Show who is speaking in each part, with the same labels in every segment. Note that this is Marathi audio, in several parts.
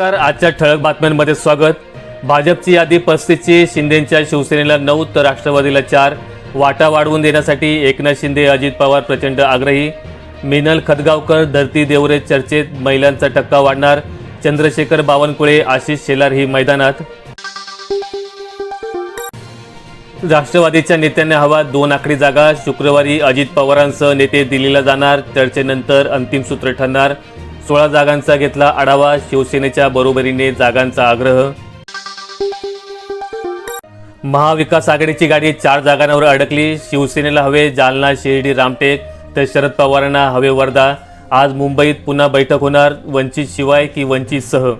Speaker 1: तर आजच्या ठळक बातम्यांमध्ये स्वागत. भाजपची यादी पस्तीसची शिंदेच्या शिवसेनेला नऊ तर राष्ट्रवादीला चार. वाटा वाढवून देण्यासाठी एकनाथ शिंदे अजित पवार प्रचंड आग्रही. मिनल खदगावकर धरती देवरे चर्चेत महिलांचा टक्का वाढणार. चंद्रशेखर बावनकुळे आशिष शेलार ही मैदानात. राष्ट्रवादीच्या नेत्यांना हवा दोन आकडी जागा. शुक्रवारी अजित पवारांसह नेते दिल्लीला जाणार. चर्चेनंतर अंतिम सूत्र ठरणार. सोळा जागांचा घेतला आढावा. शिवसेनेच्या बरोबरीने जागांचा आग्रह. महाविकास आघाडीची गाडी चार जागांवर अडकली. शिवसेनेला हवे जालना शिर्डी रामटेक तर शरद पवारांना हवे वर्धा. आज मुंबईत पुन्हा बैठक होणार वंचित शिवाय की वंचितसह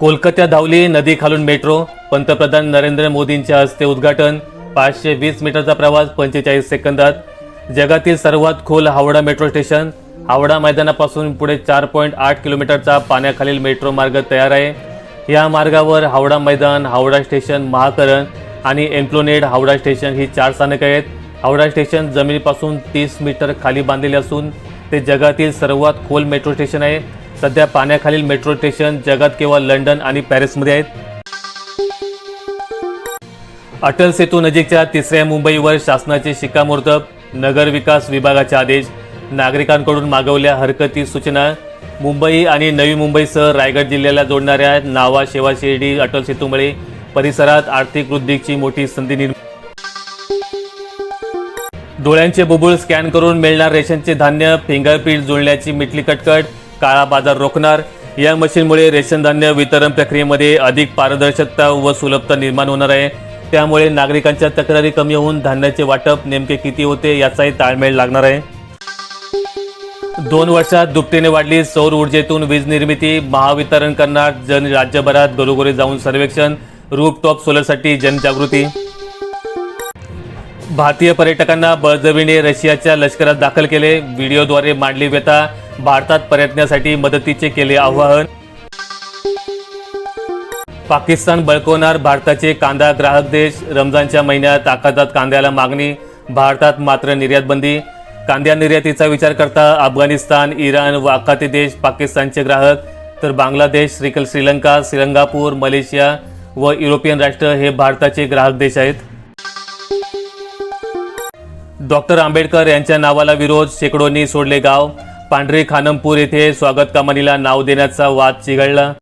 Speaker 1: कोलकात्यात धावली नदी खालून मेट्रो. पंतप्रधान नरेंद्र मोदींच्या हस्ते उद्घाटन. पाचशे वीस मीटरचा प्रवास पंचेचाळीस सेकंदात. जगातील सर्वात खोल हावडा मेट्रो स्टेशन हावडा मैदानापासून पुढे चार पॉईंट आठ किलोमीटरचा पाण्याखालील मेट्रो मार्ग तयार आहे. या मार्गावर हावडा मैदान हावडा स्टेशन महाकरण आणि एम्प्लोनेड हावडा स्टेशन ही चार स्थानकं आहेत. हावडा स्टेशन जमिनीपासून तीस मीटर खाली बांधलेले असून ते जगातील सर्वात खोल मेट्रो स्टेशन आहे. सध्या पाण्याखालील मेट्रो स्टेशन जगात केवळ लंडन आणि पॅरिसमध्ये आहेत. अटल सेतू नजीकच्या तिसऱ्या मुंबईवर शासनाचे शिक्कामोर्तब नगर विकास विभागाचे आदेश नागरिकांकडून मागवल्या हरकती सूचना. मुंबई आणि नवी मुंबईसह रायगड जिल्ह्याला जोडणाऱ्या नावा शेवा शिर्डी अटल सेतूमुळे परिसरात आर्थिक वृद्धीची मोठी संधी निर्माण डोळ्यांचे बुबुळ स्कॅन करून मिळणार रेशनचे धान्य फिंगरप्रिंट जुळण्याची मिटली कटकट काळा बाजार रोखणार. या मशीनमुळे रेशन धान्य वितरण प्रक्रियेमध्ये अधिक पारदर्शकता व सुलभता निर्माण होणार आहे. त्यामुळे नागरिकांच्या तक्रारी कमी होऊन धान्याचे वाटप नेमके किती होते याचाही ताळमेळ लागणार आहे. दोन वर्षात दुपटीने वाढली. सौर ऊर्जेतून वीज निर्मिती महावितरण करणार जन राज्यभरात घरोघरी जाऊन सर्वेक्षण रूपटॉप सोलरसाठी जनजागृती. भारतीय पर्यटकांना बळजवीने रशियाच्या लष्करात दाखल केले. व्हिडिओद्वारे मांडली व्यथा भारतात परतण्यासाठी मदतीचे केले आवाहन. पाकिस्तान बळकवणार भारताचे कांदा ग्राहक देश. रमजानच्या महिन्यात आखातात कांद्याला मागणी भारतात मात्र निर्यात बंदी कांद्या निर्यातीचा विचार करता अफगाणिस्तान इराण वाकाती देश पाकिस्तानचे ग्राहक तर बांगलादेश श्रीकल श्रीलंका सिंगापूर मलेशिया व युरोपियन राष्ट्र हे भारताचे ग्राहक देश आहेत. डॉक्टर आंबेडकर यांच्या नावाला विरोध शेकडोंनी सोडले गाव. पांढरे खानमपूर येथे स्वागत कमानीला नाव देण्याचा वाद चिघळला.